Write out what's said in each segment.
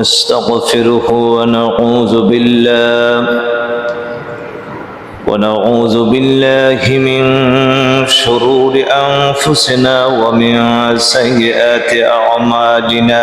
نستغفره ونعوذ بالله. ونعوذ بالله من شرور أنفسنا ومن سيئات أعمالنا.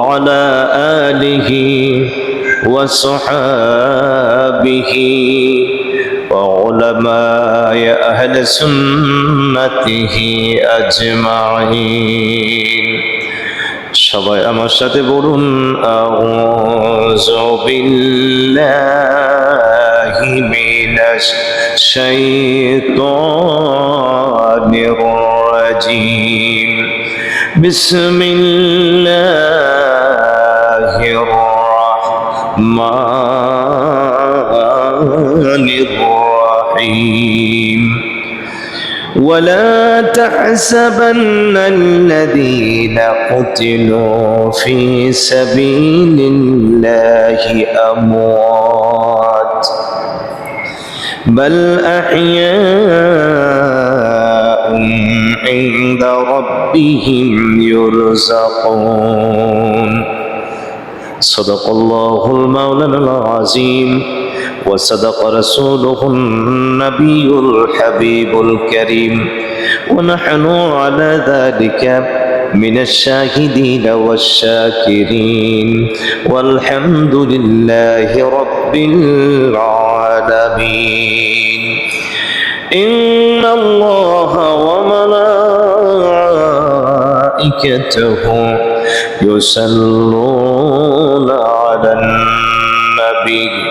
وعلى آله وصحابه وعلماء أهل سنته أجمعين সবাই আমার সাথে বলুন আউযু বিল্লাহি মিনাশ শাইতানির রাজিম বিসমিল্লাহির ولا تحسبن الذين قتلوا في سبيل الله أموات بل أحياء عند ربهم يرزقون. صدق الله المولى العظيم. وصدق رسوله النبي الحبيب الكريم. ونحن على ذلك من الشاهدين والشاكرين. والحمد لله رب العالمين. إن الله وملائكته يصلون على النبي.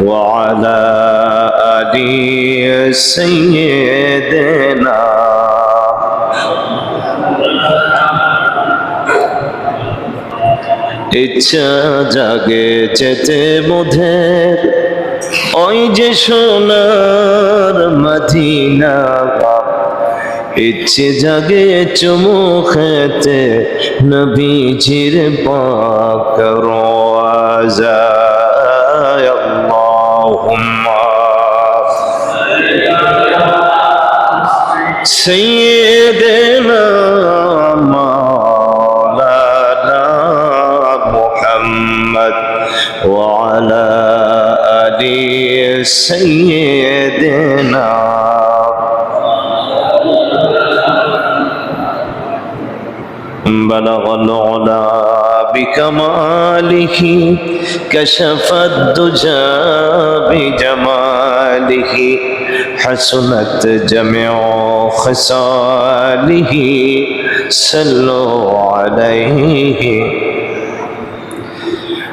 وعلى آل سيدنا ইচ্ছা জাগে যেতে বোধের ওই যে সোনার মদিনা ইচ্ছে জাগে চুমু খেতে নবীজির পাক রোয়াজা سيدنا مولانا محمد وعلى آل سيدنا بلغ العلا بكماله كشف الدجى بجماله. حسنت جميع خصاله صلوا عليه.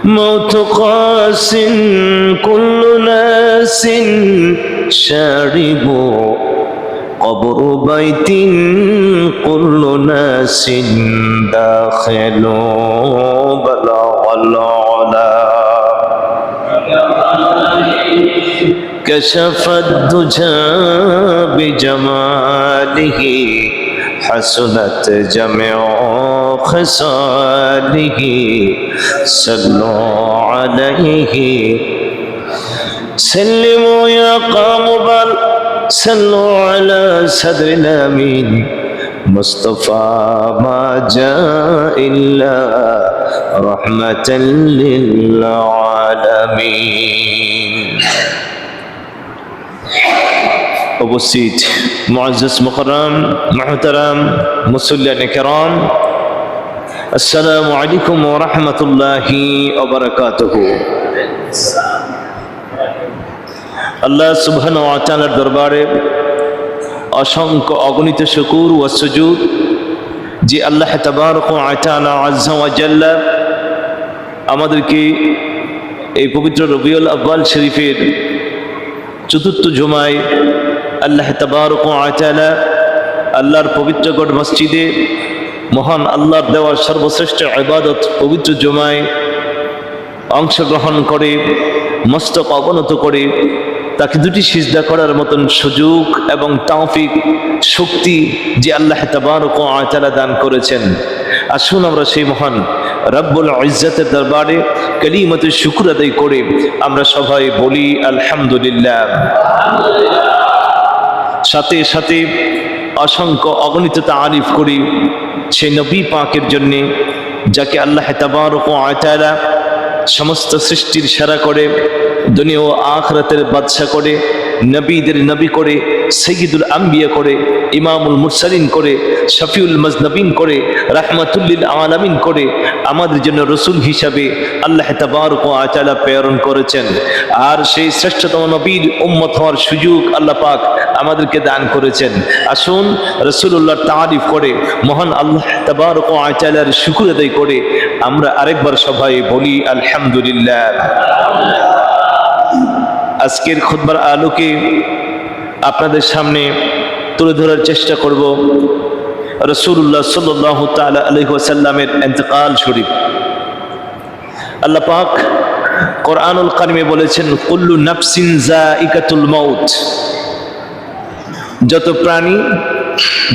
موت قاس كل ناس شاربوا. قبر بيت كل ناس داخل. بلغ العلا كشف الدجى بجماله حسنت جميع خصاله. صلوا عليه. سلموا يا قوم بل سلوا على صدر الأمين. مصطفى ما جاء إلا رحمة للعالمين. উপস্থিত মুআজ্জাজ মুকররম মুহতারাম মুসল্লিয়ান کرام আসসালামু আলাইকুম ওয়া রাহমাতুল্লাহি ওয়া বারাকাতুহু আল্লাহ সুবহানাহু ওয়া তাআলার দরবারে অসংখ্য অগণিত শুকুর ও সুজুদ যে আল্লাহ তাবারক ওয়া তাআলা আযজা ওয়া জাল্লা আমাদেরকে এই পবিত্র রবিউল আব্বাল শরীফের চতুর্থ জুমায় আল্লাহ তাবারক তাআলা আল্লাহর পবিত্র গড় মসজিদে মহান আল্লাহর দেওয়ার সর্বশ্রেষ্ঠ ইবাদত পবিত্র জমায় অংশগ্রহণ করে, মস্তক অবনত করে, তাকে দুটি সিজদা করার মতন সুযোগ এবং তাওফিক শক্তি যে আল্লাহ তাবারক তাআলা দান করেছেন। আসুন আমরা সেই মহান রব্বুল ইজ্জতের দরবারে কালিমাতে শুকর আদায় করে আমরা সবাই বলি আলহামদুলিল্লাহ। সাথে সাথে অসংখ্য অগণিত তারিফ করি সেই নবী পাকের জন্যে, যাকে আল্লাহ তাবারক ও আয়তায়রা সমস্ত সৃষ্টির সেরা করে, দুনিয়া ও আখরাতের বাদশা করে। নবীদের নবী করে, সৈয়দুল আম্বিয়া করে, ইমামুল মুরসালিন করে, শফিউল মজনবিন করে, রাহমাতুল্লিল আলামিন করে, আমাদের জন্য রসুল হিসাবে আল্লাহ তাবারক তাআলা প্রেরণ করেছেন। আর সেই শ্রেষ্ঠতম নবীর উম্মত হওয়ার সুযোগ আল্লাহ পাক আমাদেরকে দান করেছেন। আসুন রসুল্লাহর তারিফ করে, মহান আল্লাহ তাবারক তাআলার শুকর আদায় করে, আমরা আরেকবার সবাই বলি, আলহামদুলিল্লাহ। আজকের খুতবার আলোকে আপনাদের সামনে তুলে ধরার চেষ্টা করব। রসুল্লাহ সাল্লাহ তালা আলহিহাসাল্লামের এন্তকাল শরীফ। আল্লাহ পাক কোরআনুল কারিমে বলেছেন, কুল্লু নাফসিন জা ইকাতুল মাউত। যত প্রাণী,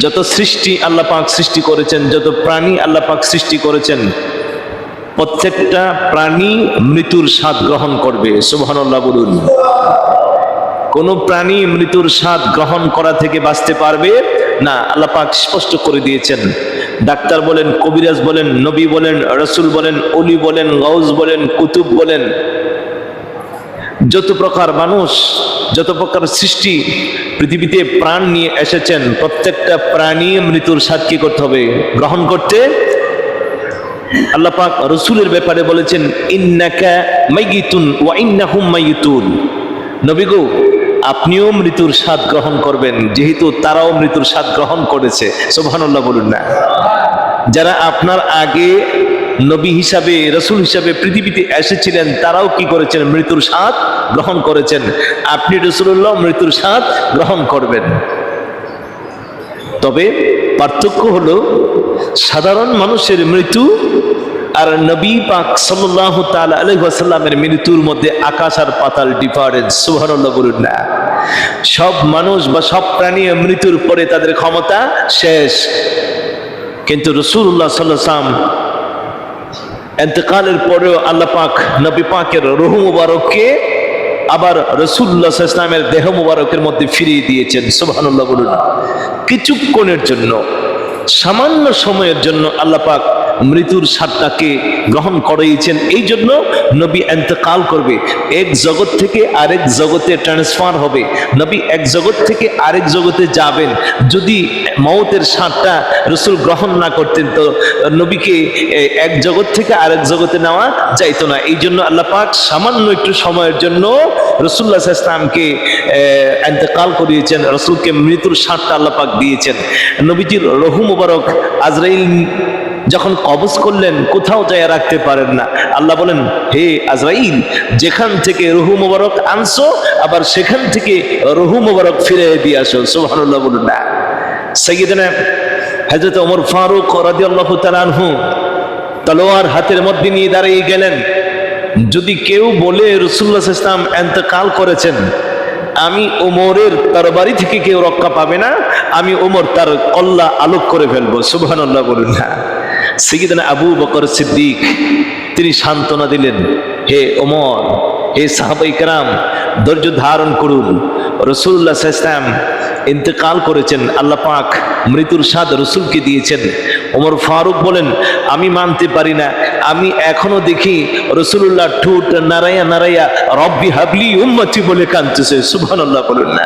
যত সৃষ্টি আল্লাহ পাক সৃষ্টি করেছেন, যত প্রাণী আল্লাহ পাক সৃষ্টি করেছেন, প্রত্যেকটা প্রাণী মৃত্যুর স্বাদ গ্রহণ করবে। সুবহানাল্লাহ বলুন। কোন প্রাণী মৃত্যুর স্বাদ গ্রহণ করা থেকে বাঁচতে পারবে? না, আল্লাহ পাক স্পষ্ট করে দিয়েছেন। ডাক্তার বলেন, কবিরাজ বলেন, নবী বলেন, রসুল বলেন অলি বলেন গৌজ বলেন, কুতুব বলেন। যত প্রকার মানুষ, যত প্রকার সৃষ্টি পৃথিবীতে প্রাণ নিয়ে এসেছেন, প্রত্যেকটা প্রাণী মৃত্যুর স্বাদ কি করতে হবে? গ্রহণ করতে? আল্লাহ পাক রসুলের ব্যাপারে বলেছেন, ইন্নাকা মাইগিতুন ওয়া ইন্নাহুম মাইগিতুন নবী গো আপনিও মৃত্যুর স্বাদ গ্রহণ করবেন, যেহেতু তারাও মৃত্যুর স্বাদ গ্রহণ করেছে। সোভানুল্লাহ বলুন না। যারা আপনার আগে নবী হিসাবে, রসুল হিসাবে পৃথিবীতে এসেছিলেন, তারাও কি করেছেন? মৃত্যুর স্বাদ গ্রহণ করেছেন। আপনি রসুল্লাহ মৃত্যুর স্বাদ গ্রহণ করবেন। তবে পার্থক্য হলো, সাধারণ মানুষের মৃত্যু আর নবী পাক সাল্লাহ তাল আলহাসাল্লামের মৃত্যুর মধ্যে আকাশ আর পাতাল ডিফারেন্স সুবহানাল্লাহ বলুন না। সব মানুষ বা সব প্রাণী মৃত্যুর পরে তাদের ক্ষমতা শেষ। কিন্তু রসুল্লাহ সাল্লাম এতেকালের পরেও আল্লাহ পাক নবী পাকের রহু মুবারককে আবার রসুল্লাহ ইসলামের দেহ মুবারকের মধ্যে ফিরিয়ে দিয়েছেন, সুবহানাল্লাহ বলুন কিছুক্ষণের জন্য সামান্য সময়ের জন্য আল্লাহ পাক মৃত্যুর স্বাদটাকে গ্রহণ করিয়েছেন এই জন্য নবী এন্তকাল করবে। এক জগৎ থেকে আরেক জগতে ট্রান্সফার হবে। নবী এক জগৎ থেকে আরেক জগতে যাবেন। যদি মৌতের স্বাদটা রসুল গ্রহণ না করতেন, তো নবীকে এক জগৎ থেকে আরেক জগতে নেওয়া যাইতো না। এই জন্য আল্লাহ পাক সামান্য একটু সময়ের জন্য রসুল্লাহ ইসলামকে এন্তকাল করিয়েছেন। রসুলকে মৃত্যুর স্বাদটা আল্লাহ পাক দিয়েছেন। নবীজির রহু মুবারক আজরাইল যখন কবজ করলেন, কোথাও যায় রাখতে পারেন না। আল্লাহ বলেন, হে আজরাইল, যেখান থেকে রহু মুবারক আনছো, আবার সেখান থেকে রহু মুবারক ফিরে দিয়ে আসো। সুবহানাল্লাহ বলুন, না। সৈয়দনা হযরত ওমর ফারুক রাদিয়াল্লাহু তাআলা আনহু তলোয়ার হাতের মধ্যে নিয়ে দাঁড়িয়ে গেলেন। যদি কেউ বলে রসুল্লাহ ইসলাম এন্তকাল করেছেন, আমি ওমরের তরবারি থেকে কেউ রক্ষা পাবে না আমি ওমর তার কল্লা আলোক করে ফেলব, সুবহানাল্লাহ বলুন। না সিগিদানা আবু বকর সিদ্দিক, তিনি সান্ত্বনা দিলেন, হে ওমর, হে সাহাবাই কারাম, ধৈর্য ধারণ করুন। রসুল্লাহ ইসলাম ইন্তেকাল করেছেন, আল্লাহ পাক মৃত্যুর স্বাদ রসুলকে দিয়েছেন। ওমর ফারুক বলেন, আমি মানতে পারি না, আমি এখনও দেখি রসুল্লাহ ঠুট নারায়া নারায়া রব্বি হাবলি উম্মতি বলে কাঁদতেছে, সুবহানাল্লাহ বলুন না।